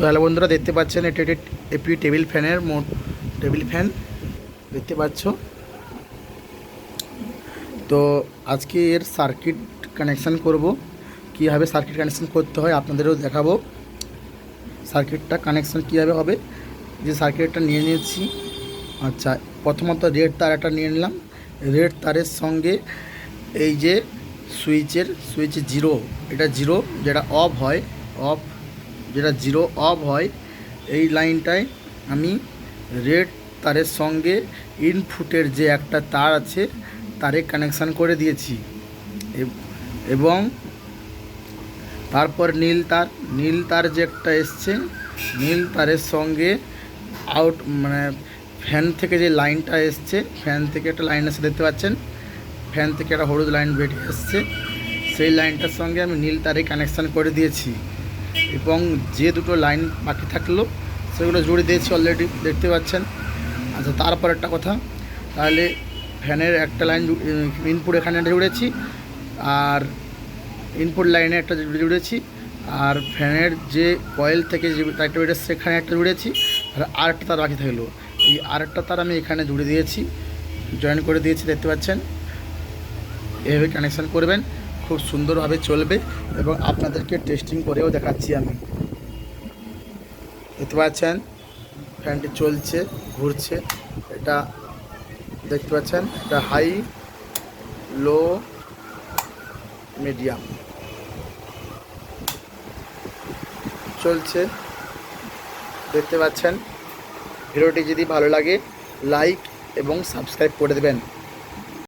তো হ্যালো বন্ধুরা, দেখতে পাচ্ছেন এটা একটি এপি টেবিল ফ্যানের মোট, টেবিল ফ্যান, দেখতে পাচ্ছ। তো আজকে এর সার্কিট কানেকশান করব, কীভাবে সার্কিট কানেকশান করতে হয় আপনাদেরও দেখাবো। সার্কিটটা কানেকশান কীভাবে হবে, যে সার্কিটটা নিয়ে নিয়েছি। আচ্ছা প্রথমত রেড তার একটা নিয়ে নিলাম। রেড তারের সঙ্গে এই যে সুইচের সুইচ জিরো এটা জিরো যেটা অফ হয় অফ যেটা জিরো অফ হয়, এই লাইনটায় আমি রেড তারের সঙ্গে ইনপুটের যে একটা তার আছে, তারে কানেকশান করে দিয়েছি। এবং তারপর নীল তার নীল তার যে একটা এসছে, নীল তারের সঙ্গে আউট মানে ফ্যান থেকে যে লাইনটা এসছে ফ্যান থেকে একটা লাইন এসে দেখতে পাচ্ছেন? ফ্যান থেকে একটা হলুদ লাইন বেরিয়ে এসছে। সেই লাইনটার সঙ্গে আমি নীল তারে কানেকশান করে দিয়েছি। এবং যে দুটো লাইন বাকি থাকল, সেগুলো জুড়ে দিয়েছি অলরেডি দেখতে পাচ্ছেন। আচ্ছা তারপর একটা কথা, তাহলে ফ্যানের একটা লাইন ইনপুট এখানে একটা জুড়েছি, আর ইনপুট লাইনে একটা জুড়ে- জুড়েছি, আর ফ্যানের যে কয়েল থেকে যে তারটা বেরোচ্ছে সেখানে একটা জুড়েছি, আর আরেকটা তার বাকি থাকল। এই আরেকটা তার আমি এখানে জুড়ে দিয়েছি জয়েন করে দিয়েছি, দেখতে পাচ্ছেন। এভাবে কানেকশান করবেন। খুব সুন্দরভাবে চলবে এবং আপনাদেরকে টেস্টিং করেও দেখাচ্ছি আমি। দেখতে পাচ্ছেন? ফ্যানটি চলছে, ঘুরছে। এটা দেখতে পাচ্ছেন? এটা হাই লো মিডিয়াম চলছে। দেখতে পাচ্ছেন? ভিডিওটি যদি ভালো লাগে লাইক এবং সাবস্ক্রাইব করে দেবেন।